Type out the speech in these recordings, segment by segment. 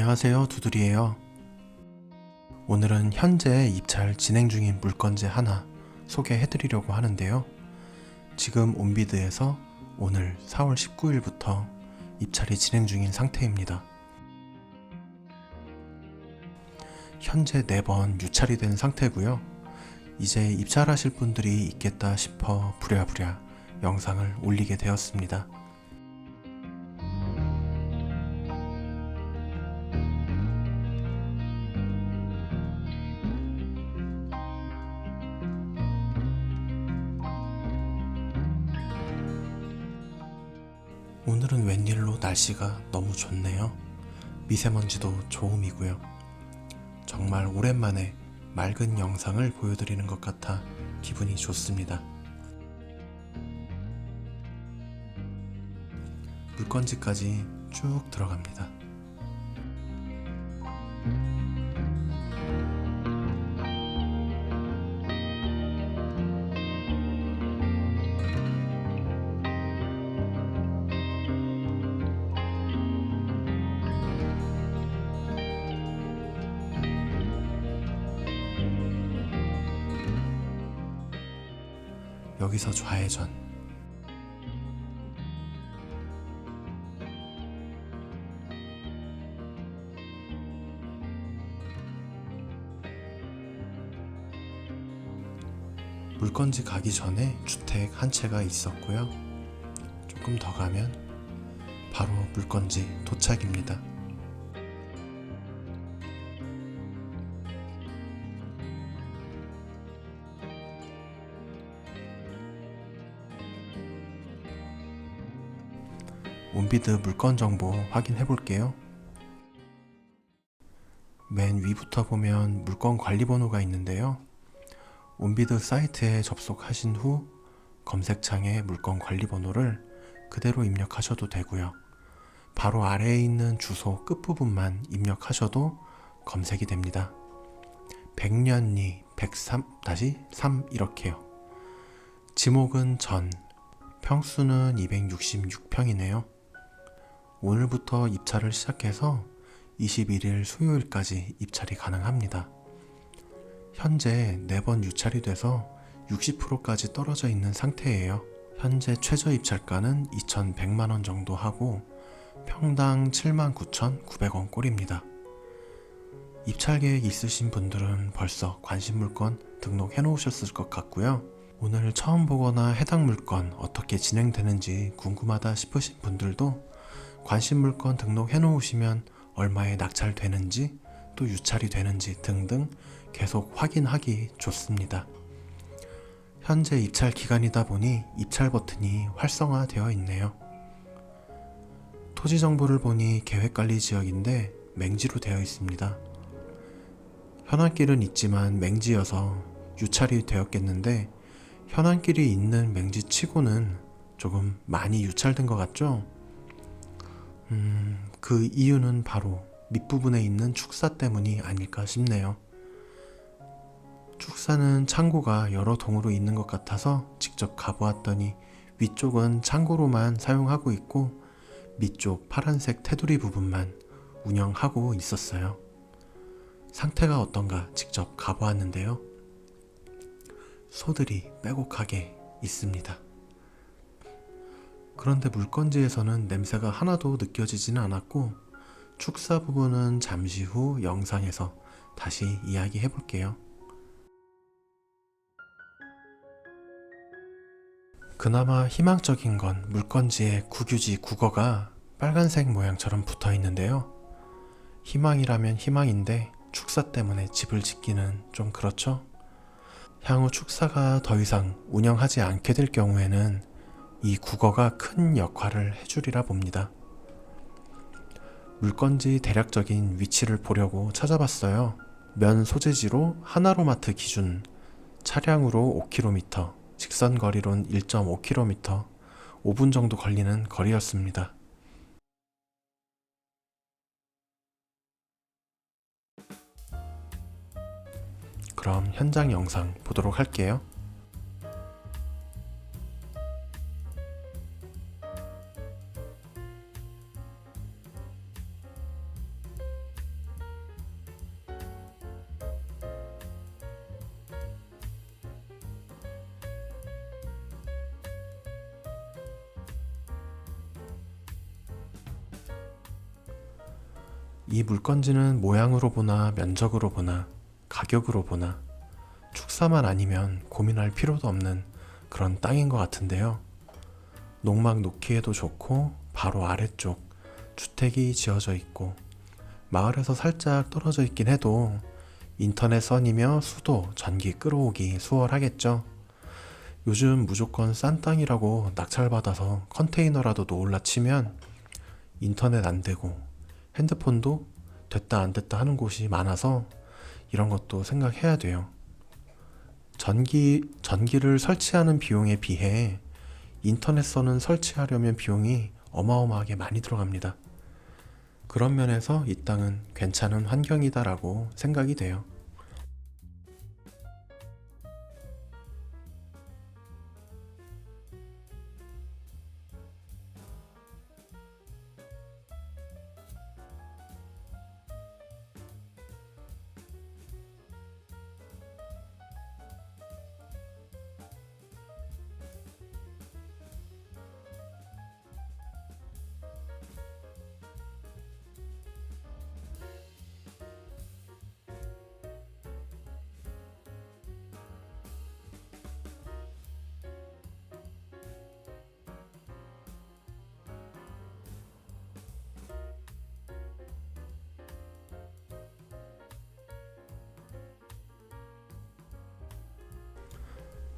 안녕하세요. 두들이에요. 오늘은 현재 입찰 진행 중인 물건지 하나 소개해 드리려고 하는데요. 지금 온비드에서 오늘 4월 19일부터 입찰이 진행 중인 상태입니다. 현재 4번 유찰이 된 상태고요. 이제 입찰하실 분들이 있겠다 싶어 부랴부랴 영상을 올리게 되었습니다. 오늘은 웬일로 날씨가 너무 좋네요. 미세먼지도 좋음이고요. 정말 오랜만에 맑은 영상을 보여드리는 것 같아 기분이 좋습니다. 물건지까지 쭉 들어갑니다. 여기서 좌회전. 물건지 가기 전에 주택 한 채가 있었고요. 조금 더 가면 바로 물건지 도착입니다. 온비드 물건 정보 확인해 볼게요. 맨 위부터 보면 물건 관리 번호가 있는데요. 온비드 사이트에 접속하신 후 검색창에 물건 관리 번호를 그대로 입력하셔도 되고요. 바로 아래에 있는 주소 끝부분만 입력하셔도 검색이 됩니다. 백년리 103-3 이렇게요. 지목은 전, 평수는 266평이네요. 오늘부터 입찰을 시작해서 21일 수요일까지 입찰이 가능합니다. 현재 4번 유찰이 돼서 60%까지 떨어져 있는 상태예요. 현재 최저 입찰가는 2,100만원 정도 하고 평당 79,900원 꼴입니다. 입찰 계획 있으신 분들은 벌써 관심 물건 등록해 놓으셨을 것 같고요. 오늘 처음 보거나 해당 물건 어떻게 진행되는지 궁금하다 싶으신 분들도 관심 물건 등록해 놓으시면 얼마에 낙찰되는지 또 유찰이 되는지 등등 계속 확인하기 좋습니다. 현재 입찰 기간이다 보니 입찰 버튼이 활성화되어 있네요. 토지 정보를 보니 계획관리 지역인데 맹지로 되어 있습니다. 현안길은 있지만 맹지여서 유찰이 되었겠는데 현안길이 있는 맹지 치고는 조금 많이 유찰된 것 같죠? 음, 그 이유는 바로 밑부분에 있는 축사 때문이 아닐까 싶네요. 축사는 창고가 여러 동으로 있는 것 같아서 직접 가보았더니 위쪽은 창고로만 사용하고 있고 밑쪽 파란색 테두리 부분만 운영하고 있었어요. 상태가 어떤가 직접 가보았는데요. 소들이 빼곡하게 있습니다. 그런데 물건지에서는 냄새가 하나도 느껴지지는 않았고 축사 부분은 잠시 후 영상에서 다시 이야기해 볼게요. 그나마 희망적인 건 물건지의 국유지 국어가 빨간색 모양처럼 붙어 있는데요. 희망이라면 희망인데 축사 때문에 집을 짓기는 좀 그렇죠? 향후 축사가 더 이상 운영하지 않게 될 경우에는 이 국어가 큰 역할을 해주리라 봅니다. 물건지 대략적인 위치를 보려고 찾아봤어요. 면 소재지로 하나로마트 기준 차량으로 5km, 직선 거리론 1.5km, 5분 정도 걸리는 거리였습니다. 그럼 현장 영상 보도록 할게요. 이 물건지는 모양으로 보나 면적으로 보나 가격으로 보나 축사만 아니면 고민할 필요도 없는 그런 땅인 것 같은데요. 농막 놓기에도 좋고 바로 아래쪽 주택이 지어져 있고 마을에서 살짝 떨어져 있긴 해도 인터넷 선이며 수도, 전기 끌어오기 수월하겠죠. 요즘 무조건 싼 땅이라고 낙찰받아서 컨테이너라도 놓을라 치면 인터넷 안 되고 핸드폰도 됐다 안 됐다 하는 곳이 많아서 이런 것도 생각해야 돼요. 전기, 전기를 설치하는 비용에 비해 인터넷선은 설치하려면 비용이 어마어마하게 많이 들어갑니다. 그런 면에서 이 땅은 괜찮은 환경이다라고 생각이 돼요.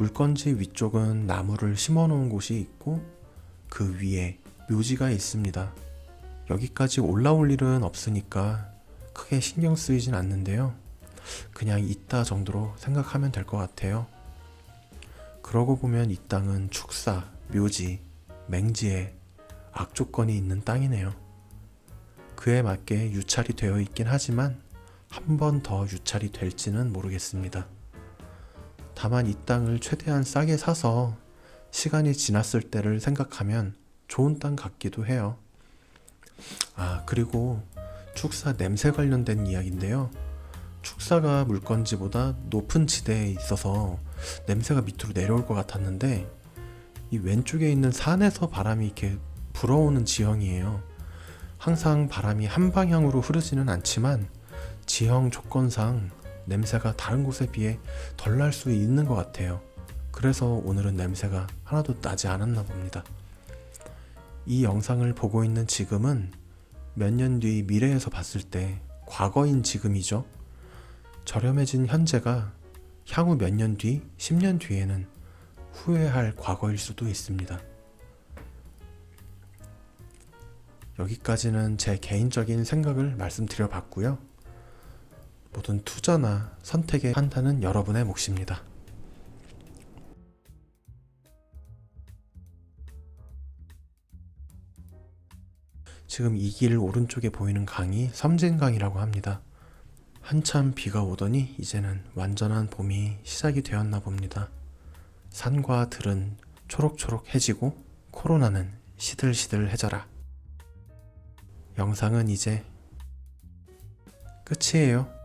물건지 위쪽은 나무를 심어 놓은 곳이 있고 그 위에 묘지가 있습니다. 여기까지 올라올 일은 없으니까 크게 신경 쓰이진 않는데요. 그냥 있다 정도로 생각하면 될 것 같아요. 그러고 보면 이 땅은 축사, 묘지, 맹지에 악조건이 있는 땅이네요. 그에 맞게 유찰이 되어 있긴 하지만 한 번 더 유찰이 될지는 모르겠습니다. 다만 이 땅을 최대한 싸게 사서 시간이 지났을 때를 생각하면 좋은 땅 같기도 해요. 아, 그리고 축사 냄새 관련된 이야기인데요. 축사가 물건지보다 높은 지대에 있어서 냄새가 밑으로 내려올 것 같았는데 이 왼쪽에 있는 산에서 바람이 이렇게 불어오는 지형이에요. 항상 바람이 한 방향으로 흐르지는 않지만 지형 조건상 냄새가 다른 곳에 비해 덜 날 수 있는 것 같아요. 그래서 오늘은 냄새가 하나도 나지 않았나 봅니다. 이 영상을 보고 있는 지금은 몇 년 뒤 미래에서 봤을 때 과거인 지금이죠. 저렴해진 현재가 향후 몇 년 뒤, 10년 뒤에는 후회할 과거일 수도 있습니다. 여기까지는 제 개인적인 생각을 말씀드려 봤고요. 모든 투자나 선택의 판단은 여러분의 몫입니다. 지금 이 길 오른쪽에 보이는 강이 섬진강이라고 합니다. 한참 비가 오더니 이제는 완전한 봄이 시작이 되었나 봅니다. 산과 들은 초록초록해지고 코로나는 시들시들해져라. 영상은 이제 끝이에요.